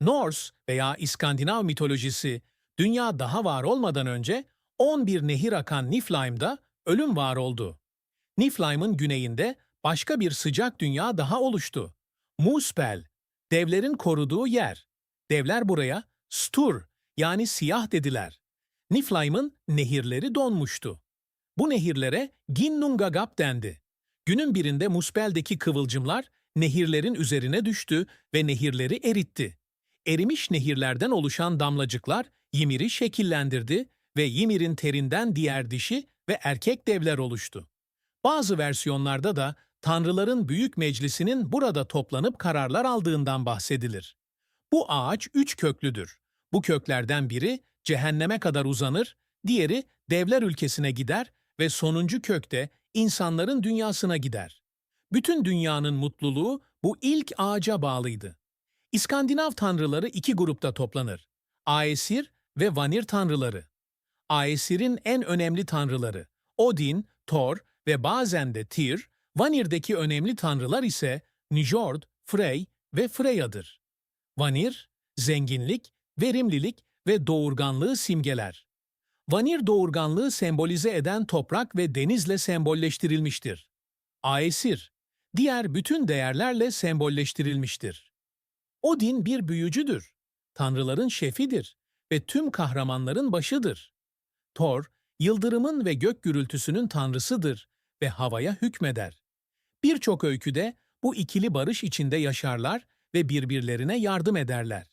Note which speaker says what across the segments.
Speaker 1: Norse veya İskandinav mitolojisi, dünya daha var olmadan önce 11 nehir akan Niflheim'da ölüm var oldu. Niflheim'ın güneyinde başka bir sıcak dünya daha oluştu. Muspel, devlerin koruduğu yer. Devler buraya Stur yani siyah dediler. Niflheim'ın nehirleri donmuştu. Bu nehirlere Ginnungagap dendi. Günün birinde Muspel'deki kıvılcımlar nehirlerin üzerine düştü ve nehirleri eritti. Erimiş nehirlerden oluşan damlacıklar Ymir'i şekillendirdi ve Ymir'in terinden diğer dişi ve erkek devler oluştu. Bazı versiyonlarda da tanrıların büyük meclisinin burada toplanıp kararlar aldığından bahsedilir. Bu ağaç üç köklüdür. Bu köklerden biri cehenneme kadar uzanır, diğeri devler ülkesine gider ve sonuncu kökte insanların dünyasına gider. Bütün dünyanın mutluluğu bu ilk ağaca bağlıydı. İskandinav tanrıları iki grupta toplanır. Aesir ve Vanir tanrıları. Aesir'in en önemli tanrıları Odin, Thor ve bazen de Tyr, Vanir'deki önemli tanrılar ise Njord, Frey ve Freya'dır. Vanir, zenginlik, verimlilik ve doğurganlığı simgeler. Vanir doğurganlığı sembolize eden toprak ve denizle sembolleştirilmiştir. Aesir, diğer bütün değerlerle sembolleştirilmiştir. Odin bir büyücüdür. Tanrıların şefidir ve tüm kahramanların başıdır. Thor, yıldırımın ve gök gürültüsünün tanrısıdır ve havaya hükmeder. Birçok öyküde bu ikili barış içinde yaşarlar ve birbirlerine yardım ederler.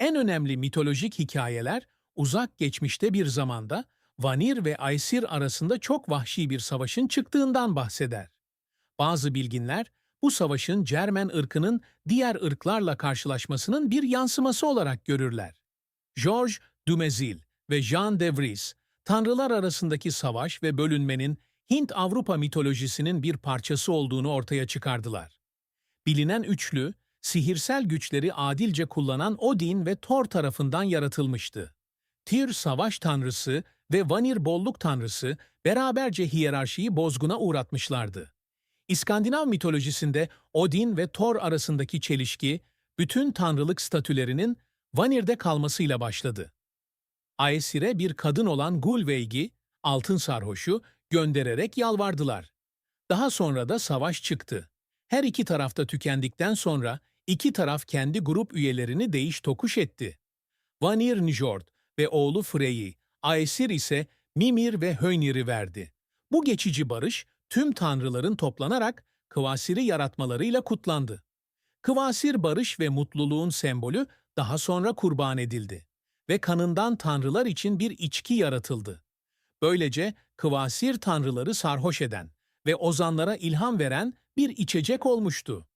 Speaker 1: En önemli mitolojik hikayeler uzak geçmişte bir zamanda Vanir ve Aesir arasında çok vahşi bir savaşın çıktığından bahseder. Bazı bilginler bu savaşın Cermen ırkının diğer ırklarla karşılaşmasının bir yansıması olarak görürler. Georges Dumézil ve Jean de Vries, tanrılar arasındaki savaş ve bölünmenin Hint-Avrupa mitolojisinin bir parçası olduğunu ortaya çıkardılar. Bilinen üçlü, sihirsel güçleri adilce kullanan Odin ve Thor tarafından yaratılmıştı. Tyr savaş tanrısı ve Vanir bolluk tanrısı beraberce hiyerarşiyi bozguna uğratmışlardı. İskandinav mitolojisinde Odin ve Thor arasındaki çelişki, bütün tanrılık statülerinin Vanir'de kalmasıyla başladı. Aesir'e bir kadın olan Gulveig'i, altın sarhoşu, göndererek yalvardılar. Daha sonra da savaş çıktı. Her iki tarafta tükendikten sonra iki taraf kendi grup üyelerini değiş tokuş etti. Vanir Njord ve oğlu Frey'i, Aesir ise Mimir ve Höynir'i verdi. Bu geçici barış tüm tanrıların toplanarak Kvasir'i yaratmalarıyla kutlandı. Kvasir barış ve mutluluğun sembolü daha sonra kurban edildi ve kanından tanrılar için bir içki yaratıldı. Böylece Kvasir tanrıları sarhoş eden ve ozanlara ilham veren bir içecek olmuştu.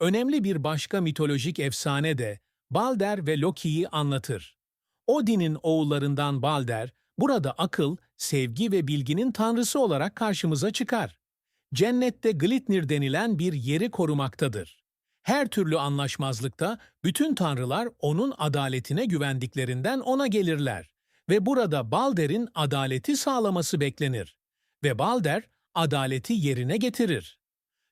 Speaker 1: Önemli bir başka mitolojik efsane de Balder ve Loki'yi anlatır. Odin'in oğullarından Balder, burada akıl, sevgi ve bilginin tanrısı olarak karşımıza çıkar. Cennette Glitnir denilen bir yeri korumaktadır. Her türlü anlaşmazlıkta bütün tanrılar onun adaletine güvendiklerinden ona gelirler ve burada Balder'in adaleti sağlaması beklenir ve Balder adaleti yerine getirir.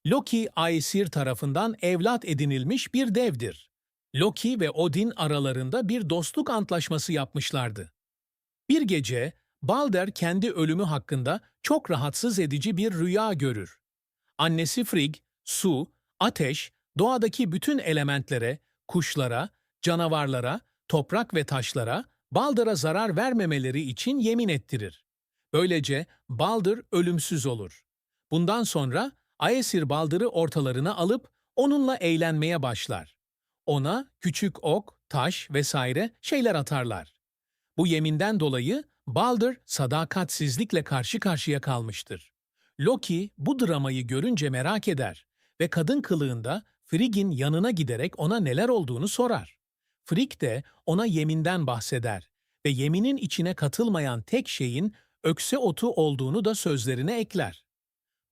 Speaker 1: Loki Aesir tarafından evlat edinilmiş bir devdir. Loki ve Odin aralarında bir dostluk antlaşması yapmışlardı. Bir gece Balder kendi ölümü hakkında çok rahatsız edici bir rüya görür. Annesi Frigg, su, ateş, doğadaki bütün elementlere, kuşlara, canavarlara, toprak ve taşlara Baldır'a zarar vermemeleri için yemin ettirir. Böylece Baldır ölümsüz olur. Bundan sonra Aesir Baldır'ı ortalarına alıp onunla eğlenmeye başlar. Ona küçük ok, taş vesaire şeyler atarlar. Bu yeminden dolayı Baldur sadakatsizlikle karşı karşıya kalmıştır. Loki bu dramayı görünce merak eder ve kadın kılığında Frigg'in yanına giderek ona neler olduğunu sorar. Frigg de ona yeminden bahseder ve yeminin içine katılmayan tek şeyin ökse otu olduğunu da sözlerine ekler.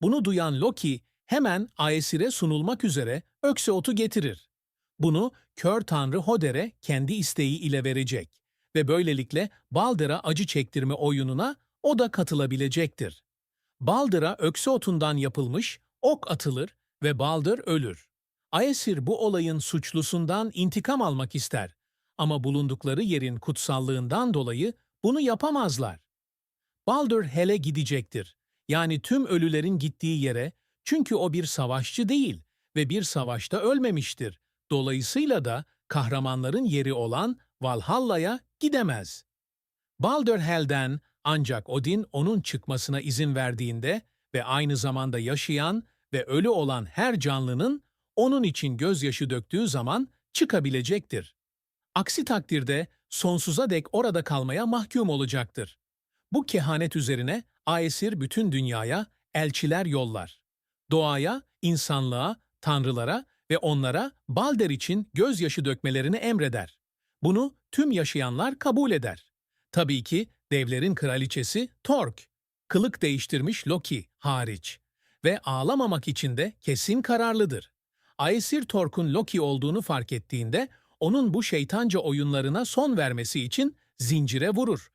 Speaker 1: Bunu duyan Loki hemen Aesir'e sunulmak üzere ökse otu getirir. Bunu kör tanrı Hoder'e kendi isteği ile verecek ve böylelikle Baldır'a acı çektirme oyununa o da katılabilecektir. Baldır'a ökse otundan yapılmış ok atılır ve Baldır ölür. Aesir bu olayın suçlusundan intikam almak ister. Ama bulundukları yerin kutsallığından dolayı bunu yapamazlar. Baldur Hel'e gidecektir. Yani tüm ölülerin gittiği yere çünkü o bir savaşçı değil ve bir savaşta ölmemiştir. Dolayısıyla da kahramanların yeri olan Valhalla'ya gidemez. Baldur Hel'den ancak Odin onun çıkmasına izin verdiğinde ve aynı zamanda yaşayan ve ölü olan her canlının onun için gözyaşı döktüğü zaman çıkabilecektir. Aksi takdirde sonsuza dek orada kalmaya mahkum olacaktır. Bu kehanet üzerine Aesir bütün dünyaya elçiler yollar. Doğaya, insanlığa, tanrılara ve onlara Balder için gözyaşı dökmelerini emreder. Bunu tüm yaşayanlar kabul eder. Tabii ki devlerin kraliçesi Tork, kılık değiştirmiş Loki hariç ve ağlamamak için de kesin kararlıdır. Aesir Tork'un Loki olduğunu fark ettiğinde onun bu şeytanca oyunlarına son vermesi için zincire vurur